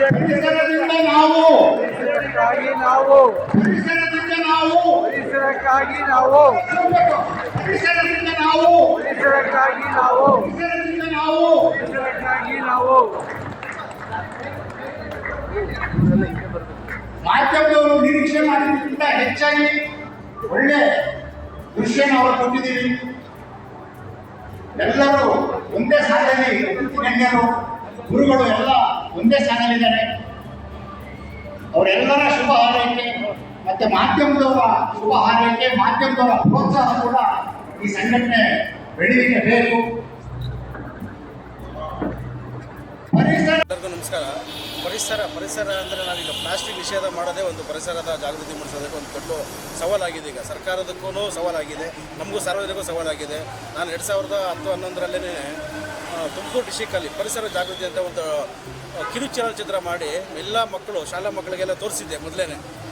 ಪರಿಸರದಿಂದ ನಾವು ಪರಿಸರಕ್ಕಾಗಿ ನಾವು ಪರಿಸರದಿಂದ ನಾವು ಪರಿಸರಕ್ಕಾಗಿ ನಾವು ಪರಿಸರದಿಂದ ನಾವು ಪರಿಸರಕ್ಕಾಗಿ ನಾವು ಪರಿಸರದಿಂದ ನಾವು ಪರಿಸರಕ್ಕಾಗಿ ನಾವು ಮಾಧ್ಯಮದವರು ನಿರೀಕ್ಷೆ ಮಾಡಿದ್ದಕ್ಕಿಂತ ಹೆಚ್ಚಾಗಿ ಒಳ್ಳೆ ದೃಶ್ಯ ನಾವು ಕೊಟ್ಟಿದ್ದೀವಿ ಎಲ್ಲರೂ ಒಂದೇ ಗಣ್ಯರು ಗುರುಗಳು ಎಲ್ಲ ಒಂದೇ ಸಾಲಲ್ಲಿದ್ದಾರೆ ಅವರೆಲ್ಲರ ಶುಭ ಹಾರೈಕೆ, ಮತ್ತೆ ಮಾಧ್ಯಮದವರ ಶುಭ ಹಾರೈಕೆ, ಮಾಧ್ಯಮದವರ ಪ್ರೋತ್ಸಾಹ ಕೂಡ ಈ ಸಂಘಟನೆ ಬೆಳೀಲಿಕ್ಕೆ ಬೇಕು. ಎಲ್ಲರಿಗೂ ನಮಸ್ಕಾರ. ಪರಿಸರ ಪರಿಸರ ಅಂದರೆ ನಾವೀಗ ಪ್ಲಾಸ್ಟಿಕ್ ನಿಷೇಧ ಮಾಡೋದೇ ಒಂದು ಪರಿಸರದ ಜಾಗೃತಿ ಮೂಡಿಸೋದಕ್ಕೆ ಒಂದು ದೊಡ್ಡ ಸವಾಲಾಗಿದೆ ಈಗ. ಸರ್ಕಾರದಕ್ಕೂ ಸವಾಲಾಗಿದೆ. ನಮಗೂ ಸಾರ್ವಜನಿಕ ಸವಾಲಾಗಿದೆ. ನಾನು ಎರಡು ಸಾವಿರದ ಹತ್ತು ಹನ್ನೊಂದರಲ್ಲೇ ತುಮಕೂರು ಡಿಸ್ಟಿಕಲ್ಲಿ ಪರಿಸರ ಜಾಗೃತಿ ಅಂತ ಒಂದು ಕಿರು ಚಲನಚಿತ್ರ ಮಾಡಿ ಎಲ್ಲ ಮಕ್ಕಳು, ಶಾಲಾ ಮಕ್ಕಳಿಗೆಲ್ಲ ತೋರಿಸಿದ್ದೆ ಮೊದಲೇ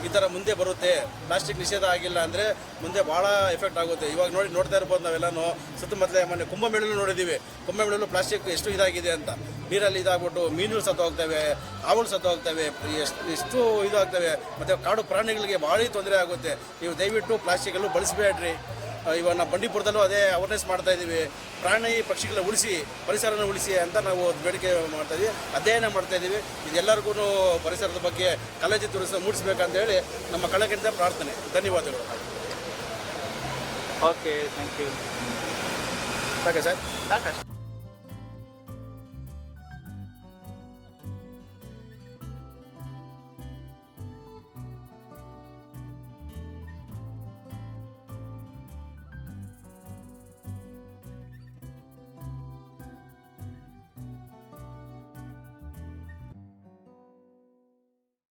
ಈ ಥರ ಮುಂದೆ ಬರುತ್ತೆ ಪ್ಲಾಸ್ಟಿಕ್ ನಿಷೇಧ ಆಗಿಲ್ಲ ಅಂದರೆ ಮುಂದೆ ಭಾಳ ಎಫೆಕ್ಟ್ ಆಗುತ್ತೆ. ಇವಾಗ ನೋಡಿ ನೋಡ್ತಾ ಇರ್ಬೋದು ನಾವೆಲ್ಲನೂ, ಸುತ್ತಮುತ್ತಲೇ ಮೊನ್ನೆ ಕುಂಭಮೇಳಲ್ಲೂ ನೋಡಿದ್ದೀವಿ ಕುಂಭಮೇಳಲ್ಲೂ ಪ್ಲಾಸ್ಟಿಕ್ ಎಷ್ಟು ಇದಾಗಿದೆ ಅಂತ. ನೀರಲ್ಲಿ ಇದಾಗ್ಬಿಟ್ಟು ಮೀನುಗಳು ಸತ್ತು ಹೋಗ್ತವೆ, ಹಾವುಗಳು ಸತ್ತು ಹೋಗ್ತವೆ, ಎಷ್ಟು ಎಷ್ಟು ಇದಾಗ್ತವೆ. ಮತ್ತು ಕಾಡು ಪ್ರಾಣಿಗಳಿಗೆ ಭಾಳ ತೊಂದರೆ ಆಗುತ್ತೆ. ನೀವು ದಯವಿಟ್ಟು ಪ್ಲಾಸ್ಟಿಕಲ್ಲೂ ಬಳಸಬೇಡ್ರಿ. ಇವಾಗ ನಾವು ಬಂಡೀಪುರದಲ್ಲೂ ಅದೇ ಅವೇರ್ನೆಸ್ ಮಾಡ್ತಾ ಇದ್ದೀವಿ ಪ್ರಾಣಿ ಪಕ್ಷಿಗಳನ್ನ ಉಳಿಸಿ ಪರಿಸರನ ಉಳಿಸಿ ಅಂತ ನಾವು ಬೇಡಿಕೆ ಮಾಡ್ತಾ ಇದ್ದೀವಿ ಅಧ್ಯಯನ ಮಾಡ್ತಾ ಇದ್ದೀವಿ ಇದೆಲ್ಲರಿಗೂ ಪರಿಸರದ ಬಗ್ಗೆ ಕಾಲೇಜು ತೋರಿಸ ಮೂಡಿಸ್ಬೇಕಂತ ಹೇಳಿ ನಮ್ಮ ಕಳಕಳಿಂದ ಪ್ರಾರ್ಥನೆ. ಧನ್ಯವಾದಗಳು. ಓಕೆ ಥ್ಯಾಂಕ್ ಯು ಸಾಕೆ ಸರ್.